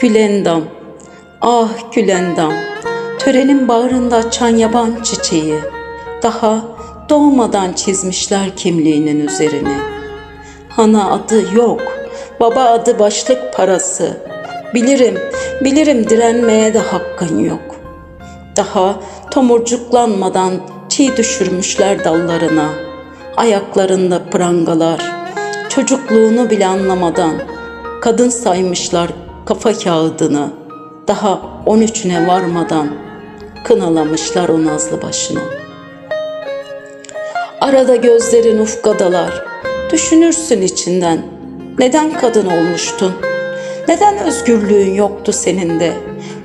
Gülendam, ah Gülendam, törenin bağrında açan yaban çiçeği, daha doğmadan çizmişler kimliğinin üzerine. Ana adı yok, baba adı başlık parası. Bilirim, bilirim direnmeye de hakkın yok. Daha tomurcuklanmadan çiğ düşürmüşler dallarına. Ayaklarında prangalar, çocukluğunu bile anlamadan kadın saymışlar kafa kağıdını. Daha on üçüne varmadan kınalamışlar o nazlı başını. Arada gözlerin ufkadalar, düşünürsün içinden. Neden kadın olmuştun? Neden özgürlüğün yoktu senin de?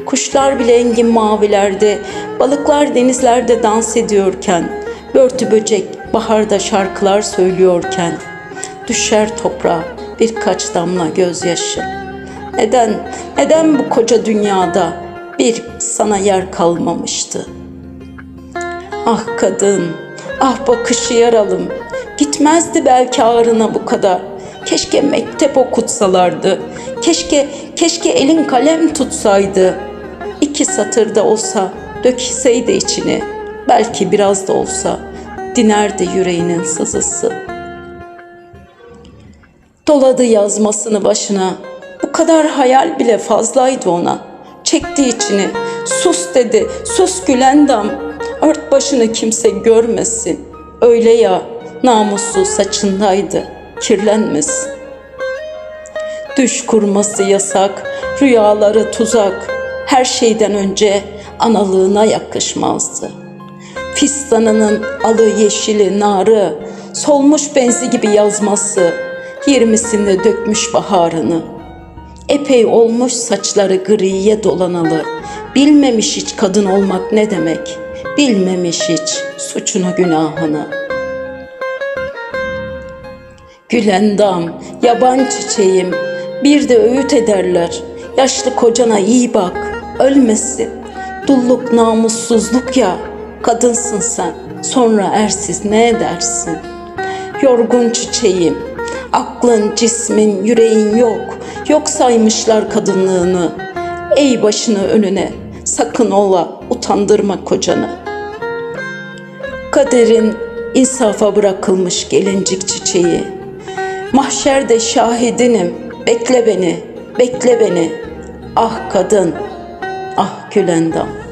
Kuşlar bile engin mavilerde, balıklar denizlerde dans ediyorken, börtü böcek baharda şarkılar söylüyorken, düşer toprağa birkaç damla gözyaşı. Neden, neden bu koca dünyada bir sana yer kalmamıştı? Ah kadın, ah bakışı yaralım. Gitmezdi belki ağrına bu kadar. Keşke mektep okutsalardı. Keşke, keşke elin kalem tutsaydı. İki satırda olsa dökseydi içini. Belki biraz da olsa dinerdi yüreğinin sızısı. Doladı yazmasını başına. Kadar hayal bile fazlaydı ona. Çekti içini. Sus dedi. Sus Gülendam. Ört başını kimse görmesin. Öyle ya namusu saçındaydı. Kirlenmesin. Düş kurması yasak, rüyaları tuzak. Her şeyden önce analığına yakışmazdı. Fistanının alı yeşili narı, solmuş benzi gibi yazması, yirmisinde dökmüş baharını. Epey olmuş saçları griye dolanalı, bilmemiş hiç kadın olmak ne demek, bilmemiş hiç suçunu günahını. Gülendam, yaban çiçeğim, bir de öğüt ederler. Yaşlı kocana iyi bak, ölmesin. Dulluk namussuzluk ya, kadınsın sen, sonra ersiz ne edersin? Yorgun çiçeğim, aklın, cismin, yüreğin yok, yok saymışlar kadınlığını. Ey başını önüne, sakın ola, utandırma kocanı. Kaderin insafa bırakılmış gelincik çiçeği. Mahşerde şahidinim, bekle beni, bekle beni. Ah kadın, ah Gülendam.